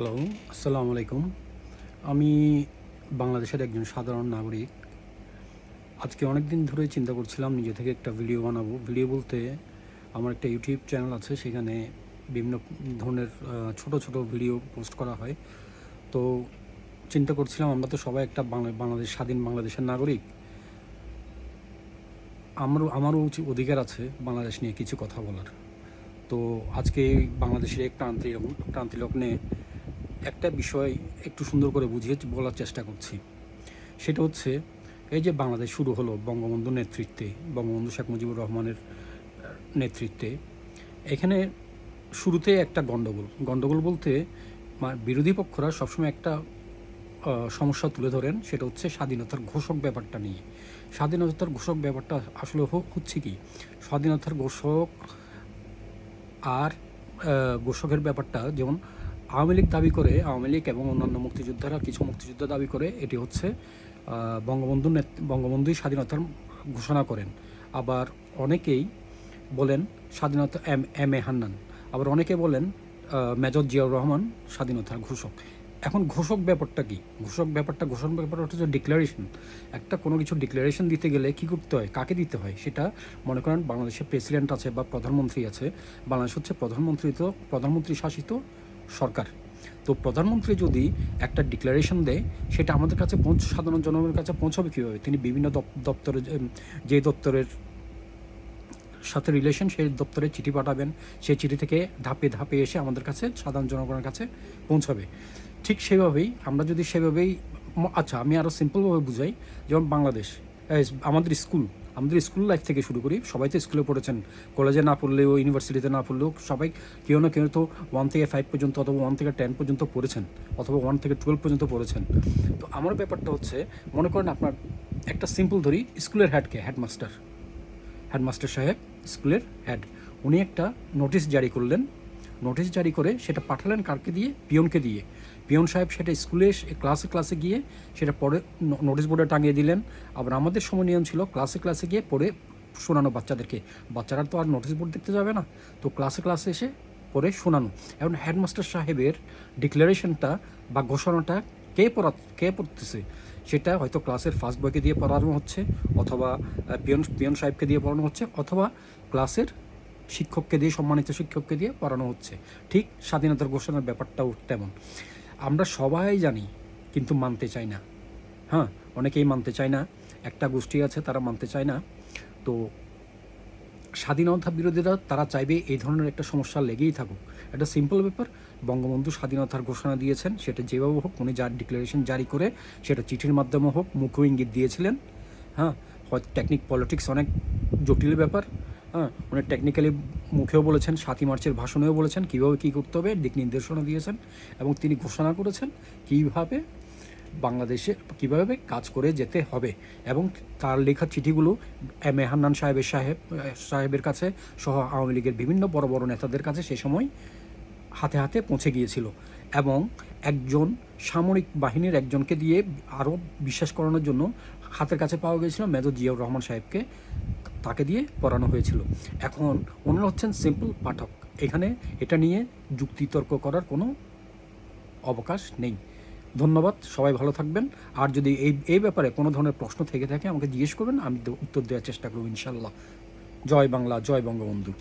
Hello আসসালামু আলাইকুম আমি বাংলাদেশের একজন সাধারণ নাগরিক। আজকে অনেক দিন ধরে চিন্তা করছিলাম নিজে থেকে একটা ভিডিও বানাবো। ভিডিও বলতে আমার একটা ইউটিউব চ্যানেল আছে, সেখানে বিভিন্ন ধরনের ছোট ছোট ভিডিও পোস্ট করা হয়। তো চিন্তা করছিলাম, আমরা তো সবাই একটা বাংলা, বাংলাদেশ, স্বাধীন বাংলাদেশের নাগরিক। আমারও আমারও অধিকার আছে বাংলাদেশ নিয়ে কিছু কথা বলার। তো আজকে বাংলাদেশের এক প্রান্তি প্রান্তিলগ্নে একটা বিষয় একটু সুন্দর করে বুঝিয়ে বলার চেষ্টা করছি। সেটা হচ্ছে, এই যে বাংলাদেশ শুরু হলো বঙ্গবন্ধুর নেতৃত্বে, বঙ্গবন্ধু শেখ মুজিবুর রহমানের নেতৃত্বে, এখানে শুরুতে একটা গণ্ডগোল। গণ্ডগোল বলতে বিরোধী পক্ষরা সবসময় একটা সমস্যা তুলে ধরেন, সেটা হচ্ছে স্বাধীনতার ঘোষক ব্যাপারটা নিয়ে। স্বাধীনতার ঘোষক ব্যাপারটা আসলে হচ্ছে কি? স্বাধীনতার ঘোষক আর ঘোষকের ব্যাপারটা যেমন আওয়ামী লীগ দাবি করে, আওয়ামী লীগ এবং অন্যান্য মুক্তিযোদ্ধারা, কিছু মুক্তিযোদ্ধা দাবি করে এটি হচ্ছে নেত- বঙ্গবন্ধুই স্বাধীনতার ঘোষণা করেন। আবার অনেকেই বলেন স্বাধীনতা এম এম এ হান্নান। আবার অনেকে বলেন মেজর জিয়াউর রহমান স্বাধীনতার ঘোষক। এখন ঘোষক ব্যাপারটা কি? ঘোষক ব্যাপারটা ঘোষক ব্যাপারটা হচ্ছে ডিক্লারেশন একটা কোনো কিছু ডিক্লারেশন দিতে গেলে কি করতে হয়? কাকে দিতে হয়? সেটা মনে করেন বাংলাদেশের প্রেসিডেন্ট আছে বা প্রধানমন্ত্রী আছে। বাংলাদেশ হচ্ছে প্রধানমন্ত্রী তো, প্রধানমন্ত্রী শাসিত সরকার। তো প্রধানমন্ত্রী যদি একটা ডিক্লারেশন দেয়, সেটা আমাদের কাছে পৌঁছ, সাধারণ জনগণের কাছে পৌঁছাবে কীভাবে? তিনি বিভিন্ন দপ- দপ্তরে যে- দপ্তরের সাথে রিলেশন সেই দপ্তরে চিঠি পাঠাবেন। সেই চিঠি থেকে ধাপে ধাপে এসে আমাদের কাছে সাধারণ জনগণের কাছে পৌঁছাবে। ঠিক সেভাবেই আমরা যদি সেভাবেই আচ্ছা আমি আরও সিম্পলভাবে বুঝাই। যেমন বাংলাদেশ। আমাদের স্কুল আমাদের স্কুল লাইফ থেকে শুরু করি। সবাই তো স্কুলে পড়েছেন। কলেজে না পড়লেও ইউনিভার্সিটিতে না পড়লেও সবাই কেউ না কেউ তো ওয়ান থেকে ফাইভ পর্যন্ত অথবা ওয়ান থেকে টেন পর্যন্ত পড়েছেন, অথবা ওয়ান থেকে টুয়েলভ পর্যন্ত পড়েছেন। তো আমার ব্যাপারটা হচ্ছে, মনে করেন আপনার একটা সিম্পল ধরি, স্কুলের হেডকে হেডমাস্টার হেডমাস্টার সাহেব, স্কুলের হেড উনি একটা নোটিশ জারি করলেন নোটিশ জারি করে সেটা পাঠালেন কারকে দিয়ে? পিয়নকে দিয়ে। পিয়ন সাহেব সেটা স্কুলে ক্লাসে ক্লাসে গিয়ে সেটা পরে নোটিশ বোর্ডে টাঙিয়ে দিলেন। আবার আমাদের সময় নিয়ম ছিল ক্লাসে ক্লাসে গিয়ে পড়ে শোনানো বাচ্চাদেরকে। বাচ্চারা তো আর নোটিশ বোর্ড দেখতে যাবে না। তো ক্লাসে ক্লাসে এসে পড়ে শোনানো। এখন হেডমাস্টার সাহেবের ডিক্লারেশনটা বা ঘোষণাটা কে পড়া, কে পড়তেছে সেটা হয়তো ক্লাসের ফার্স্ট বয়কে দিয়ে পড়ানো হচ্ছে, অথবা পিয়ন পিয়ন সাহেবকে দিয়ে পড়ানো হচ্ছে, অথবা ক্লাসের শিক্ষককে দিয়ে, সম্মানিত শিক্ষককে দিয়ে পড়ানো হচ্ছে। ঠিক স্বাধীনতার ঘোষণার ব্যাপারটাও তেমন। আমরা সবাই জানি, কিন্তু মানতে চাই না। হ্যাঁ অনেকেই মানতে চায় না। একটা গোষ্ঠী আছে, তারা মানতে চায় না। তো স্বাধীনতা বিরোধীরা, তারা চাইবে এই ধরনের একটা সমস্যা লেগেই থাকুক। একটা সিম্পল ব্যাপার, বঙ্গবন্ধু স্বাধীনতার ঘোষণা দিয়েছেন, সেটা যেভাবে হোক, উনি যার ডিক্লারেশন জারি করে, সেটা চিঠির মাধ্যমে হোক মুখ ইঙ্গিত দিয়েছিলেন। হ্যাঁ হয়তো টেকনিক পলিটিক্স অনেক জটিল ব্যাপার। হ্যাঁ উনি টেকনিক্যালি মুখেও বলেছেন, সাতই মার্চের ভাষণেও বলেছেন, কীভাবে কী করতে হবে, দিক নির্দেশনা দিয়েছেন এবং তিনি ঘোষণা করেছেন কীভাবে বাংলাদেশে, কীভাবে কাজ করে যেতে হবে। এবং তার লেখা চিঠিগুলো এম এ হান্নান সাহেবের সাহেব, সাহেবের কাছে সহ আওয়ামী লীগের বিভিন্ন বড় বড় নেতাদের কাছে সে সময় হাতে হাতে পৌঁছে গিয়েছিল। এবং একজন সামরিক বাহিনীর একজনকে দিয়ে আরও বিশ্বাস করানোর জন্য হাতের কাছে পাওয়া গিয়েছিল মেজর জিয়াউর রহমান সাহেবকে। তাকে দিয়ে পড়ানো হয়েছিল। এখন ওনারা হচ্ছেন সিম্পল পাঠক। এখানে এটা নিয়ে যুক্তিতর্ক করার কোনো অবকাশ নেই। ধন্যবাদ, সবাই ভালো থাকবেন। আর যদি এই এই ব্যাপারে কোনো ধরনের প্রশ্ন থেকে থাকে, আমাকে জিজ্ঞেস করবেন, আমি উত্তর দেওয়ার চেষ্টা করব ইনশাল্লাহ জয় বাংলা, জয় বঙ্গবন্ধু।